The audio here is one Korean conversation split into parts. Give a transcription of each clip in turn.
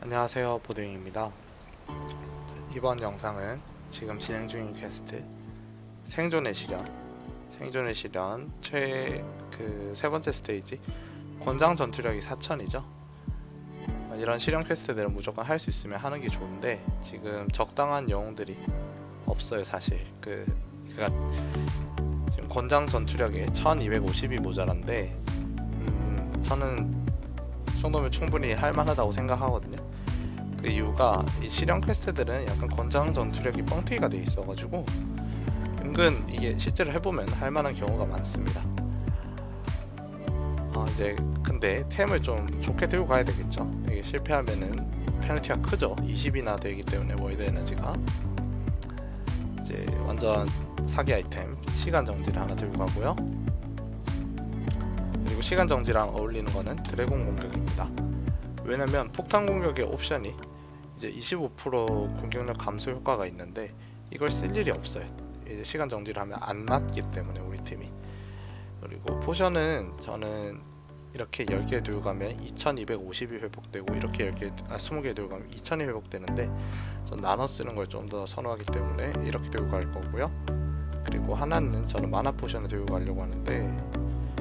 안녕하세요 보딩입니다. 이번 영상은 지금 진행 중인 퀘스트 생존의 시련 생존의 시련 최 그 세 번째 스테이지 권장 전투력이 4000이죠? 이런 실현 퀘스트들은 무조건 할 수 있으면 하는 게 좋은데 지금 적당한 영웅들이 없어요 사실. 그 그니까 지금 권장 전투력에 1250이 모자란데 음, 저는 이 정도면 충분히 할 만하다고 생각하거든요. 그 이유가 이 실현 퀘스트들은 약간 권장 전투력이 뻥튀기가 돼 있어가지고 은근 이게 실제로 해보면 할 만한 경우가 많습니다. 어, 이제 근데 템을 좀 좋게 들고 가야 되겠죠. 이게 실패하면은 페널티가 크죠. 20이나 되기 때문에 월드 에너지가 이제 완전 사기 아이템 시간 정지를 하나 들고 가고요. 그리고 시간 정지랑 어울리는 거는 드래곤 공격입니다. 왜냐면 폭탄 공격의 옵션이 이제 25% 공격력 감소 효과가 있는데 이걸 쓸 일이 없어요. 이제 시간 정지를 하면 안 맞기 때문에 우리 팀이. 그리고 포션은 저는 이렇게 10개 들고 가면 2250이 회복되고 이렇게 10개 아 20개 들고 가면 2000이 회복되는데 전 나눠 쓰는 걸 좀 더 선호하기 때문에 이렇게 들고 갈 거고요. 그리고 하나는 저는 마나 포션을 들고 가려고 하는데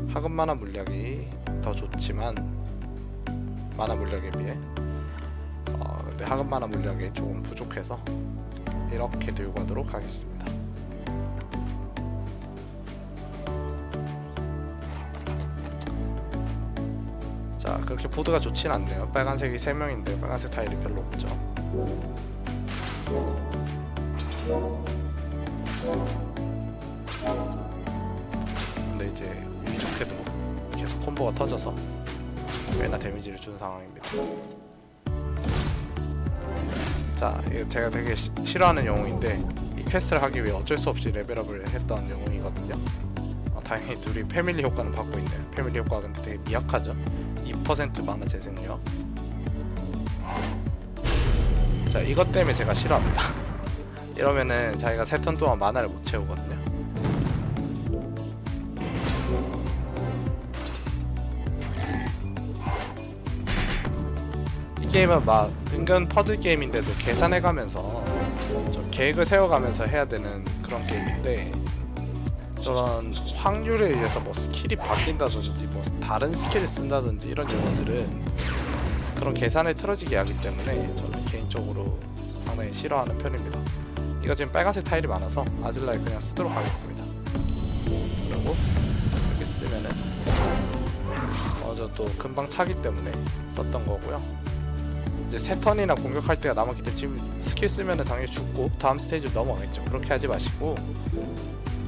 하급 만화 물약이 더 좋지만 만화 물약에 비해 하급 만화 물약이 조금 부족해서 이렇게 들고 가도록 하겠습니다. 자 그렇게 보드가 좋진 않네요. 빨간색이 3명인데 빨간색 타일이 별로 없죠. 근데 이제 운이 좋게도 계속 콤보가 터져서 꽤나 데미지를 주는 상황입니다. 자, 제가 되게 시- 싫어하는 영웅인데 이 퀘스트를 하기 위해 어쩔 수 없이 레벨업을 했던 영웅이거든요. 어, 다행히 둘이 패밀리 효과는 받고 있네요. 패밀리 효과가 근데 되게 미약하죠. 2% 만화 재생력. 자, 이것 때문에 제가 싫어합니다. 이러면은 자기가 세턴 동안 만화를 못 채우거든요. 이 게임은 막 은근 퍼즐 게임인데도 계산해가면서 좀 계획을 세워가면서 해야 되는 그런 게임인데 저런 확률에 의해서 뭐 스킬이 바뀐다든지 뭐 다른 스킬을 쓴다든지 이런 경우들은 그런 계산에 틀어지게 하기 때문에 저는 개인적으로 상당히 싫어하는 편입니다. 이거 지금 빨간색 타일이 많아서 아질라에 그냥 쓰도록 하겠습니다. 그리고 이렇게 쓰면은 어저 또 금방 차기 때문에 썼던 거고요. 이제 세 턴이나 공격할 때가 남았기 때문에 지금 스킬 쓰면은 당연히 죽고 다음 스테이지로 넘어가겠죠. 그렇게 하지 마시고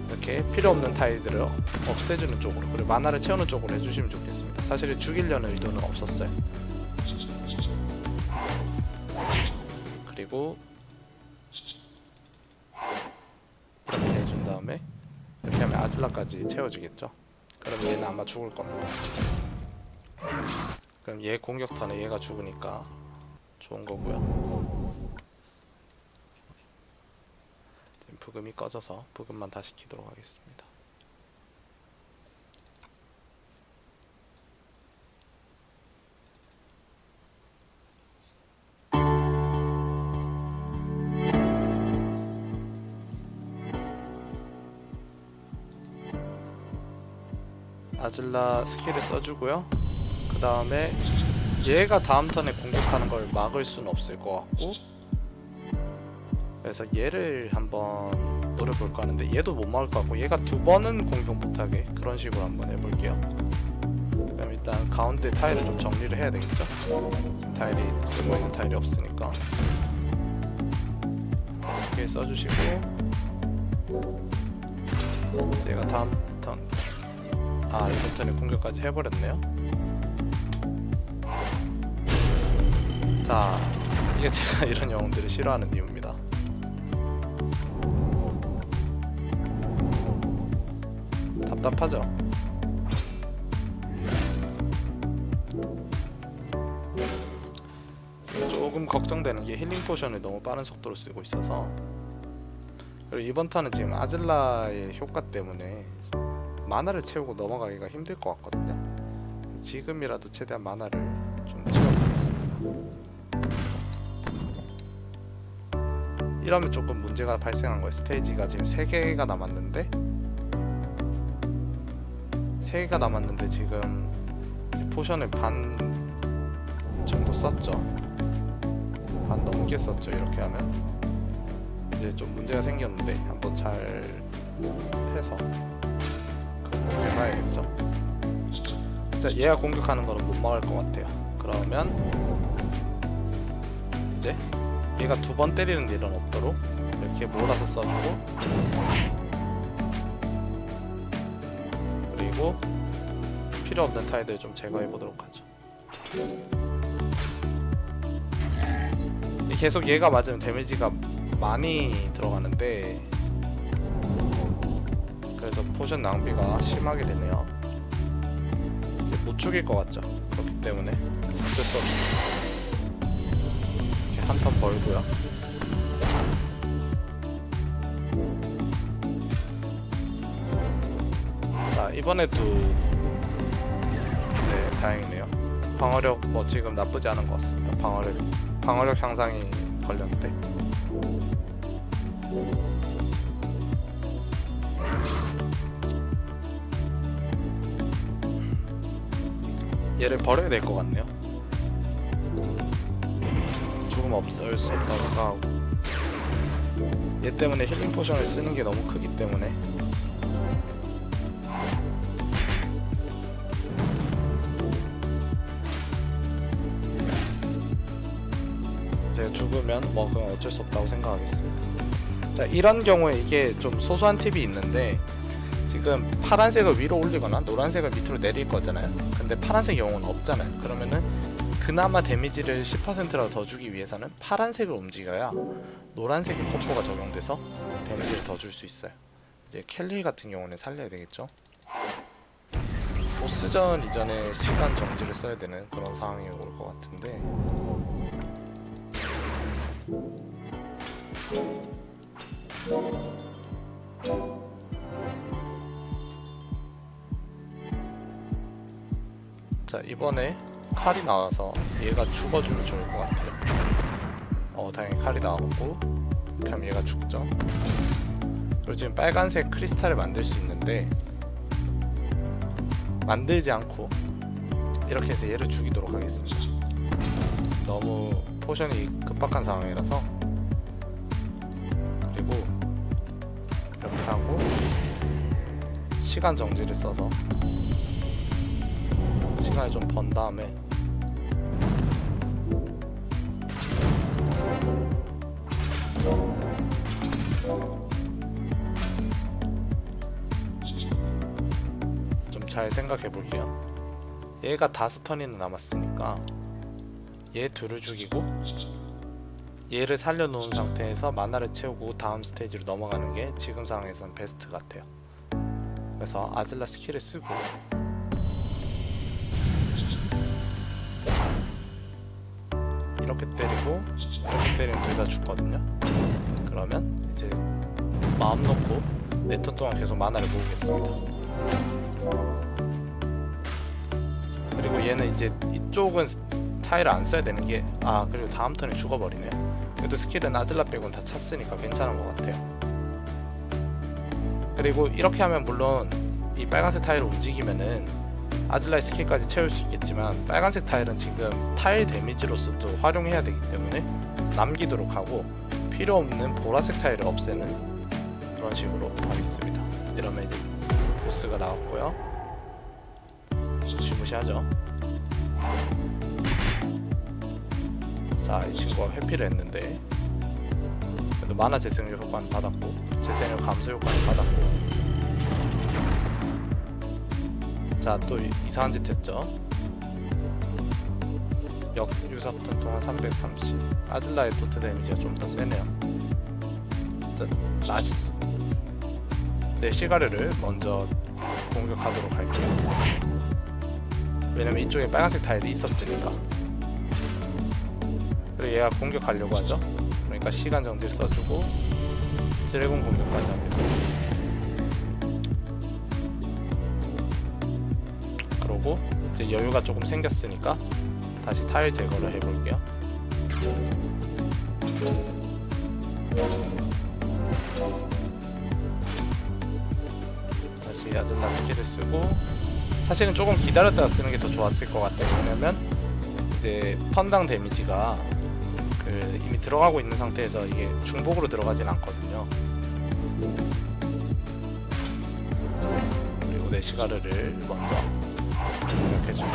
이렇게 필요 없는 타일들을 없애주는 쪽으로 그리고 만화를 채우는 쪽으로 해주시면 좋겠습니다. 사실 죽이려는 의도는 없었어요. 그리고 이렇게 해준 다음에 이렇게 하면 아질라까지 채워지겠죠. 그럼 얘는 아마 죽을 겁니다. 그럼 얘 공격 턴에 얘가 죽으니까 좋은 거고요. 지금 부금이 꺼져서 부금만 다시 키도록 하겠습니다. 아질라 스킬을 써주고요. 그 다음에 얘가 다음 턴에 공격하는 걸 막을 수는 없을 것 같고 그래서 얘를 한번 노려볼까 하는데 얘도 못 막을 것 같고 얘가 두 번은 공격 못하게 그런 식으로 한번 해볼게요. 그럼 일단 가운데 타일을 좀 정리를 해야 되겠죠? 타일이 쓰고 있는 타일이 없으니까. 스킬 써주시고 얘가 다음 턴아 이번 턴에 공격까지 해버렸네요 자, 이게 제가 이런 영웅들을 싫어하는 이유입니다. 답답하죠? 조금 걱정되는 게 힐링 포션을 너무 빠른 속도로 쓰고 있어서 그리고 이번 턴은 지금 아질라의 효과 때문에 만화를 채우고 넘어가기가 힘들 것 같거든요. 지금이라도 최대한 만화를 좀 채워보겠습니다. 이러면 조금 문제가 발생한 거예요. 스테이지가 지금 3개가 남았는데 3개가 남았는데 지금 포션을 반 정도 썼죠. 반 넘게 썼죠. 이렇게 하면 이제 좀 문제가 생겼는데 한번 잘 해서 해봐야겠죠. 자, 얘가 공격하는 거는 못 막을 것 같아요. 그러면 이제 얘가 두 번 때리는 일은 없도록 이렇게 몰아서 써주고 그리고 필요 없는 타일들 좀 제거해 보도록 하죠. 이 계속 얘가 맞으면 데미지가 많이 들어가는데 그래서 포션 낭비가 심하게 되네요. 이제 못 죽일 것 같죠. 그렇기 때문에 어쩔 수 없이 한턴 벌고요. 자 이번에도 네 다행이네요. 방어력 뭐 지금 나쁘지 않은 것 같습니다. 방어력 방어력 향상이 걸렸는데 얘를 버려야 될 것 같네요. 죽음 없을 수 없다고 생각하고 얘 때문에 힐링 포션을 쓰는 게 너무 크기 때문에 제가 죽으면 뭐 그건 어쩔 수 없다고 생각하겠습니다. 자 이런 경우에 이게 좀 소소한 팁이 있는데 지금 파란색을 위로 올리거나 노란색을 밑으로 내릴 거잖아요. 근데 파란색 영웅은 없잖아요. 그러면은 그나마 데미지를 10%라도 더 주기 위해서는 파란색을 움직여야 노란색의 콤보가 적용돼서 데미지를 더 줄 수 있어요. 이제 켈리 같은 경우는 살려야 되겠죠. 보스전 이전에 시간 정지를 써야 되는 그런 상황이 올 것 같은데 자 이번에 칼이 나와서 얘가 죽어주면 좋을 것 같아요. 어 다행히 칼이 나왔고 그럼 얘가 죽죠. 그리고 지금 빨간색 크리스탈을 만들 수 있는데 만들지 않고 이렇게 해서 얘를 죽이도록 하겠습니다. 너무 포션이 급박한 상황이라서. 그리고 이렇게 하고 시간 정지를 써서 시간을 좀 번 다음에 좀 잘 생각해 볼게요. 얘가 다섯 턴이나 남았으니까 얘 둘을 죽이고 얘를 살려놓은 상태에서 마나를 채우고 다음 스테이지로 넘어가는 게 지금 상황에선 베스트 같아요. 그래서 아질라 스킬을 쓰고 이렇게 때리고 이렇게 때리면 둘 다 죽거든요. 그러면 이제 마음 놓고 네턴 동안 계속 마나를 모으겠습니다. 그리고 얘는 이제 이쪽은 타일을 안 써야 되는 게 아 그리고 다음 턴에 죽어버리네요. 그래도 스킬은 아질라 빼고는 다 찼으니까 괜찮은 것 같아요. 그리고 이렇게 하면 물론 이 빨간색 타일을 움직이면은 아질라의 스킬까지 채울 수 있겠지만 빨간색 타일은 지금 타일 데미지로서도 활용해야 되기 때문에 남기도록 하고 필요 없는 보라색 타일을 없애는 그런 식으로 가겠습니다. 이러면 이제 보스가 나왔고요. 무시무시하죠. 자, 이 친구가 회피를 했는데 그래도 만화 재생률 효과는 받았고 재생률 감소 효과는 받았고 자, 또 이- 이상한 짓 했죠. 역 유사턴 동안 330 아즐라의 토트 데미지가 좀 더 세네요. 자, 나이스. 네, 시가르를 먼저 공격하도록 할게요. 왜냐면 이쪽에 빨간색 타일이 있었으니까. 그리고 얘가 공격하려고 하죠. 그러니까 시간 정지를 써주고 드래곤 공격까지 합니다. 그러고 이제 여유가 조금 생겼으니까 다시 타일 제거를 해볼게요. 다시 아젤라 스킬을 쓰고 사실은 조금 기다렸다가 쓰는 게 더 좋았을 것 같아요. 왜냐면 이제 턴당 데미지가 그 이미 들어가고 있는 상태에서 이게 중복으로 들어가진 않거든요. 그리고 내시가르를 먼저 공격해주고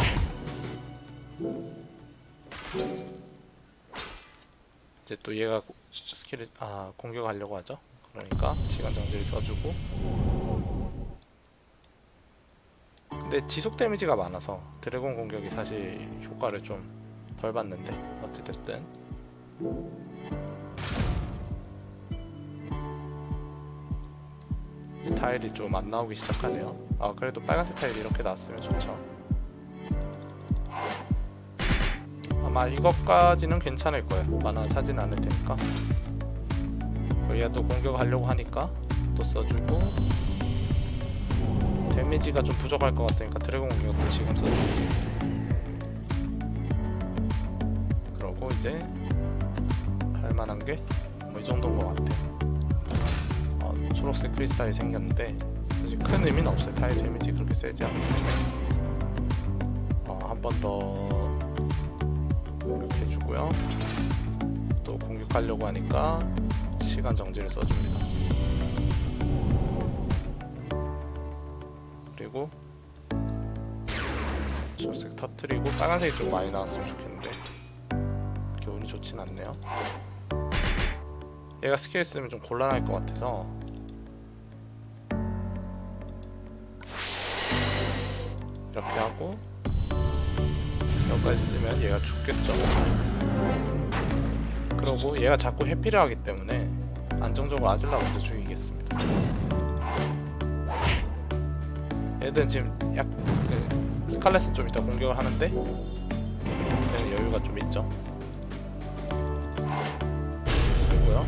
이제 또 얘가 고- 스킬을 아 공격하려고 하죠. 그러니까 시간 정지를 써주고 근데 지속 데미지가 많아서 드래곤 공격이 사실 효과를 좀 덜 받는데 어찌됐든 타일이 좀 안 나오기 시작하네요. 아 그래도 빨간색 타일이 이렇게 나왔으면 좋죠. 아마 이것까지는 괜찮을 거예요. 만화 차진 않을 테니까. 얘가 또 공격하려고 하니까 또 써주고 데미지가 좀 부족할 것 같으니까 드래곤 공격도 지금 써주고 그러고 이제 할만한 게 뭐 이 정도인 것 같아. 어, 초록색 크리스탈이 생겼는데 큰 의미는 없어요. 타일 데미지 그렇게 세지 때문에 어, 한 번 더 이렇게 해주고요. 또 공격하려고 하니까 시간 정지를 써줍니다. 그리고 초록색 터트리고 빨간색이 좀 많이 나왔으면 좋겠는데 그렇게 운이 좋진 않네요. 얘가 스킬 쓰면 좀 곤란할 것 같아서 이렇게 하고 여기까지 쓰면 얘가 죽겠죠. 그러고 얘가 자꾸 회피를 하기 때문에 안정적으로 아질라 먼저 죽이겠습니다. 얘들은 지금 약 그, 스칼렛은 좀 이따 공격을 하는데 얘는 여유가 좀 있죠. 쓰고요.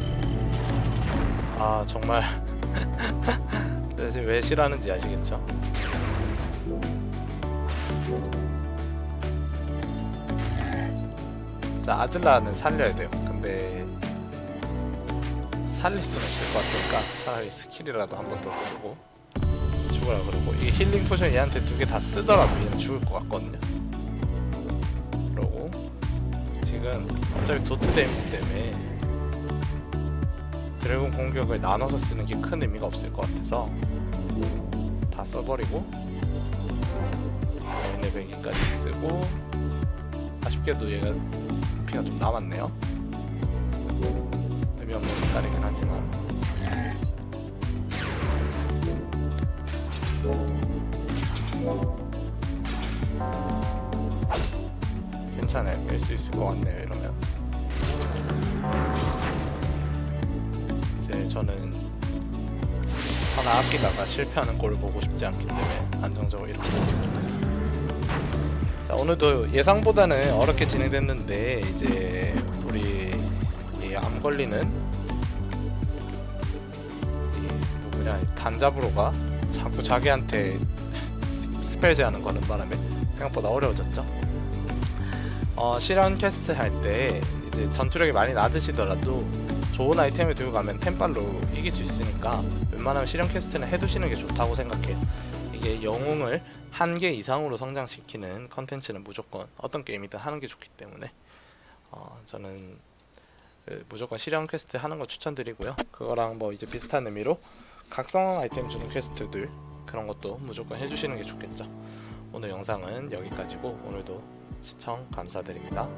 아 정말 왜 싫어하는지 아시겠죠? 자 아질라는 살려야 돼요. 근데 살릴 수는 없을 것 같으니까 차라리 스킬이라도 한 번 더 쓰고 죽으라 그러고 이 힐링 포션 얘한테 두 개 다 쓰더라도 얘는 죽을 것 같거든요. 그러고 지금 어차피 도트 데미지 때문에 드래곤 공격을 나눠서 쓰는 게 큰 의미가 없을 것 같아서 다 써버리고 배기까지 쓰고 아쉽게도 얘가 피가 좀 남았네요. 의미 없는 색깔이긴 하지만 괜찮아요. 낼수 있을 것 같네요. 이러면 이제 저는 하나 아끼다가 실패하는 꼴을 보고 싶지 않기 때문에 안정적으로 이렇게 자 오늘도 예상보다는 어렵게 진행됐는데 이제 우리 이암 걸리는 이 누구냐 이 단잡으로가 자꾸 자기한테 스- 스펠 제하는 거는 바람에 생각보다 어려워졌죠. 어, 실현 퀘스트 할 때 이제 전투력이 많이 낮으시더라도 좋은 아이템을 들고 가면 템빨로 이길 수 있으니까 웬만하면 실현 퀘스트는 해두시는 게 좋다고 생각해요. 이게 영웅을 한 개 이상으로 성장시키는 컨텐츠는 무조건 어떤 게임이든 하는 게 좋기 때문에 어, 저는 그 무조건 실현 퀘스트 하는 거 추천드리고요. 그거랑 뭐 이제 비슷한 의미로 각성 아이템 주는 퀘스트들 그런 것도 무조건 해주시는 게 좋겠죠. 오늘 영상은 여기까지고 오늘도 시청 감사드립니다.